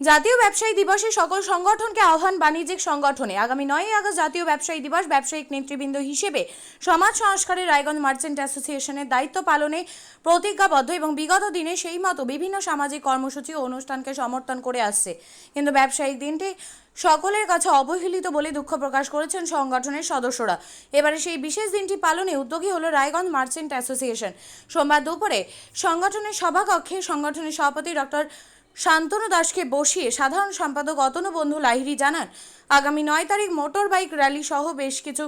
জাতীয় ব্যবসায়ী দিবসে সকল সংগঠনকে আহ্বান বাণিজ্যিক সংগঠনে। আগামী নয়ই আগস্ট জাতীয় ব্যবসায়ী দিবস ব্যবসায়িক নেতৃবৃন্দ হিসেবে সমাজ সংস্কারে রায়গঞ্জ মার্চেন্ট অ্যাসোসিয়েশনের দায়িত্ব পালনে প্রতিজ্ঞাবদ্ধ এবং বিগত দিনে সেই মতো বিভিন্ন সামাজিক কর্মসূচি ও অনুষ্ঠানকে সমর্থন করে আসছে। কিন্তু ব্যবসায়িক দিনটি সকলের কাছে অবহেলিত বলে দুঃখ প্রকাশ করেছেন সংগঠনের সদস্যরা। এবারে সেই বিশেষ দিনটি পালনে উদ্যোগী হলো রায়গঞ্জ মার্চেন্ট অ্যাসোসিয়েশন। সোমবার দুপুরে সংগঠনের সভাকক্ষে সংগঠনের সভাপতি ডক্টর শান্তনু দাসকে বসিয়ে সাধারণ সম্পাদক অতনু বন্ধু লাহিরি জানান, আগামী নয় তারিখ মোটর বাইক র্যালি সহ বেশ কিছু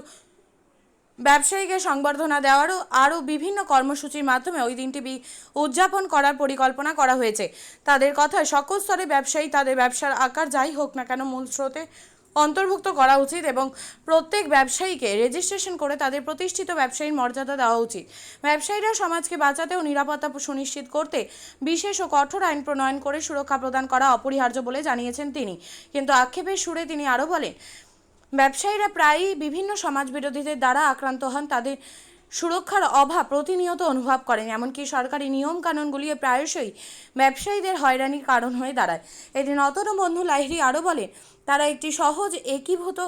ব্যবসায়ীকে সংবর্ধনা দেওয়ারও আরও বিভিন্ন কর্মসূচির মাধ্যমে ওই দিনটি উদযাপন করার পরিকল্পনা করা হয়েছে। তাদের কথায় সকল স্তরে ব্যবসায়ী তাদের ব্যবসার আকার যাই হোক না কেন মূল স্রোতে অন্তর্ভুক্ত করা উচিত এবং প্রত্যেক ব্যবসায়ীকে রেজিস্ট্রেশন করে তাদের প্রতিষ্ঠিত ব্যবসায়ীর মর্যাদা দেওয়া উচিত। ব্যবসায়ীরা সমাজকে বাঁচাতে ও নিরাপত্তা সুনিশ্চিত করতে বিশেষ ও কঠোর আইন প্রণয়ন করে সুরক্ষা প্রদান করা অপরিহার্য বলে জানিয়েছেন তিনি। কিন্তু আক্ষেপের সুরে তিনি আরও বলেন, ব্যবসায়ীরা প্রায়ই বিভিন্ন সমাজ বিরোধীদের দ্বারা আক্রান্ত হন, তাদের সুরক্ষার অভাব প্রতিনিয়ত অনুভব করেন, এমনকি সরকারি নিয়ম কানুনগুলি প্রায়শই ব্যবসায়ীদের হয়রানির কারণ হয়ে দাঁড়ায়। এদিন বন্ধু লাহিরি আরও বলেন, তারা একটি সহজ, একীভূত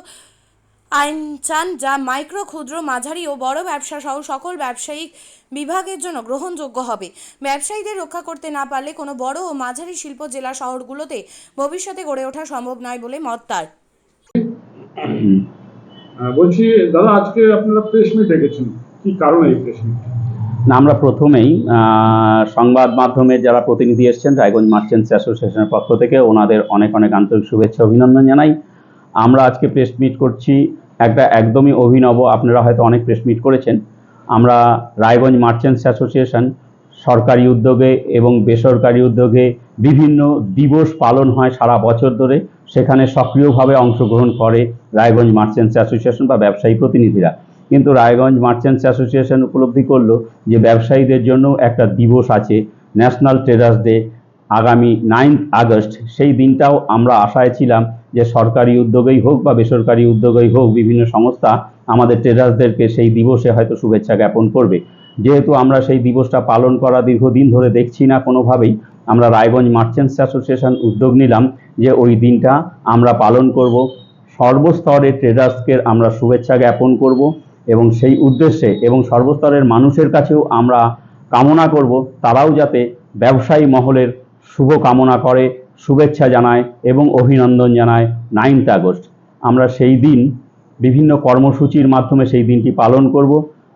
আইন চান যা মাইক্রো, ক্ষুদ্র, মাঝারি ও বড় ব্যবসা সহ সকল ব্যবসায়িক বিভাগের জন্য গ্রহণযোগ্য হবে। ব্যবসায়ীদের রক্ষা করতে না পারলে কোনো বড় ও মাঝারি শিল্প জেলা শহরগুলোতে ভবিষ্যতে গড়ে ওঠা সম্ভব নয় বলে মত তার। বলছি, দাদা, আজকে আপনারা প্রেস মিট রেখেছেন কি কারণে না, আমরা প্রথমেই সংবাদ মাধ্যমে যারা প্রতিনিধি এসেছেন, রায়গঞ্জ মার্চেন্টস অ্যাসোসিয়েশনের পক্ষ থেকে ওনাদের অনেক অনেক আন্তরিক শুভেচ্ছা, অভিনন্দন জানাই। আমরা আজকে প্রেস মিট করছি একটা একদমই অভিনব, আপনারা হয়তো অনেক প্রেস মিট করেছেন। আমরা রায়গঞ্জ মার্চেন্টস অ্যাসোসিয়েশন সরকারি উদ্যোগে এবং বেসরকারি উদ্যোগে বিভিন্ন দিবস পালন হয় সারা বছর ধরে। সেখানে সক্রিয়ভাবে অংশগ্রহণ করে রায়গঞ্জ মার্চেন্টস অ্যাসোসিয়েশন বা ব্যবসায়ী প্রতিনিধিরা। কিন্তু রায়গঞ্জ মার্চেন্টস অ্যাসোসিয়েশন উপলব্ধি করল যে ব্যবসায়ীদের জন্য একটা দিবস আছে ন্যাশনাল ট্রেডার্স ডে আগামী নাইন্থ আগস্ট। সেই দিনটাও আমরা আশায় ছিলাম যে সরকারি উদ্যোগেই হোক বা বেসরকারি উদ্যোগেই হোক বিভিন্ন সংস্থা আমাদের ট্রেডার্সদেরকে সেই দিবসে হয়তো শুভেচ্ছা জ্ঞাপন করবে। যেহেতু আমরা সেই দিবসটা পালন করা দীর্ঘদিন ধরে দেখছি না কোনোভাবেই, আমরা রায়গঞ্জ মার্চেন্টস অ্যাসোসিয়েশন উদ্যোগ নিলাম যে ওই দিনটা আমরা পালন করব। সর্বস্তরে ট্রেডার্সকে আমরা শুভেচ্ছা জ্ঞাপন করব। এবং সেই উদ্দেশ্যে এবং সর্বস্তরের মানুষের কাছেও আমরা কামনা করব, তারাও যাতে ব্যবসায়ী মহলের শুভ কামনা করে, শুভেচ্ছা জানায় এবং অভিনন্দন জানায় নাইনথ আগস্ট। আমরা সেই দিন বিভিন্ন কর্মসূচির মাধ্যমে সেই দিনটি পালন করব।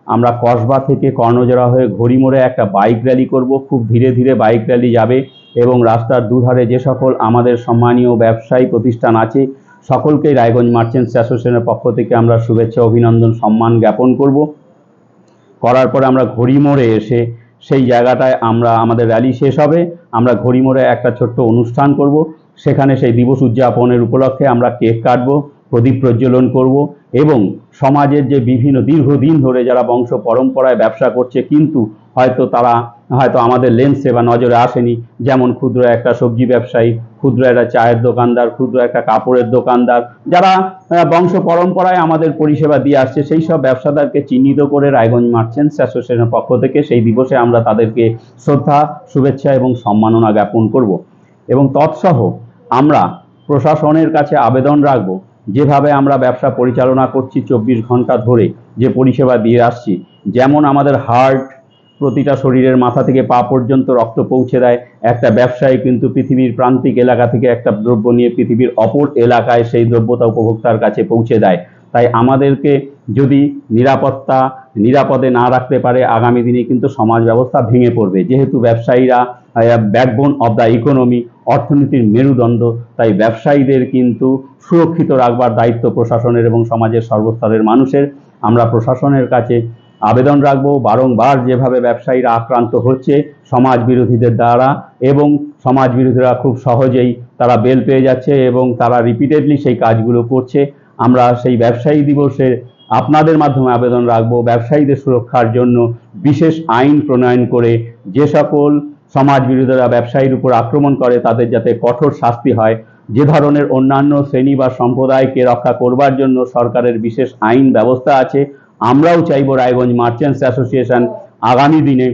আমরা কসবা থেকে কর্ণজোড়া হয়ে ঘড়িমোড়ে একটা বাইক র্যালি করব। খুব ধীরে ধীরে বাইক র্যালি যাবে এবং রাস্তার দুধারে যে সকল আমাদের সম্মানীয় ব্যবসায়ী প্রতিষ্ঠান আছে সকলকেই রায়গঞ্জ মার্চেন্টস অ্যাসোসিয়েশনের পক্ষ থেকে আমরা শুভেচ্ছা, অভিনন্দন, সম্মান জ্ঞাপন করব। করার পরে আমরা ঘড়ি মোড়ে এসে সেই জায়গাটায় আমরা, আমাদের র্যালি শেষ হবে। আমরা ঘড়ি মোড়ে একটা ছোট্ট অনুষ্ঠান করব। সেখানে সেই দিবস উদযাপনের উপলক্ষে আমরা কেক কাটবো, প্রদীপ প্রজ্বলন করব এবং সমাজের যে বিভিন্ন দীর্ঘদিন ধরে যারা বংশ পরম্পরায় ব্যবসা করছে, কিন্তু হয়তো তারা হয়তো আমাদের লেন্সে বা নজরে আসেনি। যেমন ক্ষুদ্র একটা সবজি ব্যবসায়ী, ক্ষুদ্র একটা চায়ের দোকানদার, ক্ষুদ্র একটা কাপড়ের দোকানদার, যারা বংশ পরম্পরায় আমাদের পরিষেবা দিয়ে আসছে, সেই সব ব্যবসাদারকে চিহ্নিত করে রায়গঞ্জ মার্চেন্টস অ্যাসোসিয়েশনের পক্ষ থেকে সেই দিবসে আমরা তাদেরকে শ্রদ্ধা, শুভেচ্ছা এবং সম্মাননা জ্ঞাপন করব। এবং তৎসহ আমরা প্রশাসনের কাছে আবেদন রাখব, যেভাবে আমরা ব্যবসা পরিচালনা করছি চব্বিশ ঘণ্টা ধরে, যে পরিষেবা দিয়ে আসছি। যেমন আমাদের হার্ট প্রতিটা শরীরের মাথা থেকে পা পর্যন্ত রক্ত পৌঁছে দেয়। একটা ব্যবসায়ী কিন্তু পৃথিবীর প্রান্তিক এলাকা থেকে একটা দ্রব্য নিয়ে পৃথিবীর অপর এলাকায় সেই দ্রব্যতা উপভোক্তার কাছে পৌঁছে দেয়। তাই আমাদেরকে যদি নিরাপত্তা, নিরাপদে না রাখতে পারে, আগামী দিনে কিন্তু সমাজ ব্যবস্থা ভেঙে পড়বে। যেহেতু ব্যবসায়ীরা ব্যাকবোন অব দ্য ইকোনমি অর্থনীতির মেরুদণ্ড, তাই ব্যবসায়ীদের কিন্তু সুরক্ষিত রাখবার দায়িত্ব প্রশাসনের এবং সমাজের সর্বস্তরের মানুষের। আমরা প্রশাসনের কাছে আবেদন রাখব। বারংবার যেভাবে ব্যবসায়ীরা আক্রান্ত হচ্ছে সমাজ বিরোধীদের দ্বারা এবং সমাজ বিরোধীরা খুব সহজেই তারা বেল পেয়ে যাচ্ছে এবং তারা রিপিটেডলি সেই কাজগুলো করছে। আমরা সেই ব্যবসায়ী দিবসে আপনাদের মাধ্যমে আবেদন রাখব। ব্যবসায়ীদের সুরক্ষার জন্য বিশেষ আইন প্রণয়ন করে যে সকল সমাজ বিরোধীরা ব্যবসায়ীর উপর আক্রমণ করে তাদের যাতে কঠোর শাস্তি হয়, যে ধরনের অন্যান্য শ্রেণি বা সম্প্রদায়কে রক্ষা করবার জন্য সরকারের বিশেষ আইন ব্যবস্থা আছে আমরাও চাইব রায়গঞ্জ মার্চেন্টস অ্যাসোসিয়েশন আগামী দিনে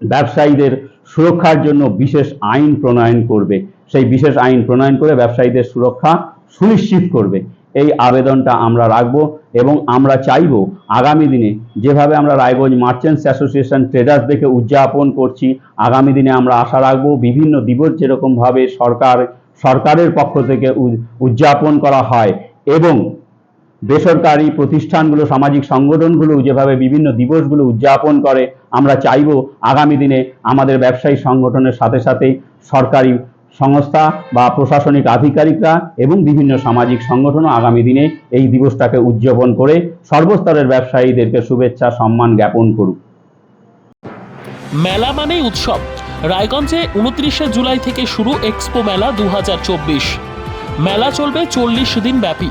ব্যবসায়ীদের সুরক্ষার জন্য বিশেষ আইন প্রণয়ন করবে। সেই বিশেষ আইন প্রণয়ন করে ব্যবসায়ীদের সুরক্ষা সুনিশ্চিত করবে। এই আবেদনটা আমরা রাখব এবং আমরা চাইব আগামী দিনে যেভাবে আমরা রায়গঞ্জ মার্চেন্টস অ্যাসোসিয়েশন ট্রেডার্স দেখে উদযাপন করছি, আগামী দিনে আমরা আশা রাখব বিভিন্ন দিবস যেরকমভাবে সরকার, সরকারের পক্ষ থেকে উদযাপন করা হয় এবং বেসরকারি প্রতিষ্ঠানগুলো, সামাজিক সংগঠনগুলো যেভাবে বিভিন্ন দিবসগুলো উদযাপন করে, আমরা চাইব আগামী দিনে আমাদের ব্যবসায়ী সংগঠনের সাথে সাথে সরকারি সংস্থা বা প্রশাসনিক আধিকারিকরা এবং বিভিন্ন সামাজিক সংগঠনও আগামী দিনে এই দিবসটাকে উদযাপন করে সর্বস্তরের ব্যবসায়ীদেরকে শুভেচ্ছা, সম্মান জ্ঞাপন করুক। মেলা মানেই উৎসব। রায়গঞ্জে উনত্রিশে জুলাই থেকে শুরু এক্সপো মেলা দু হাজার চব্বিশ। মেলা চলবে চল্লিশ দিন ব্যাপী।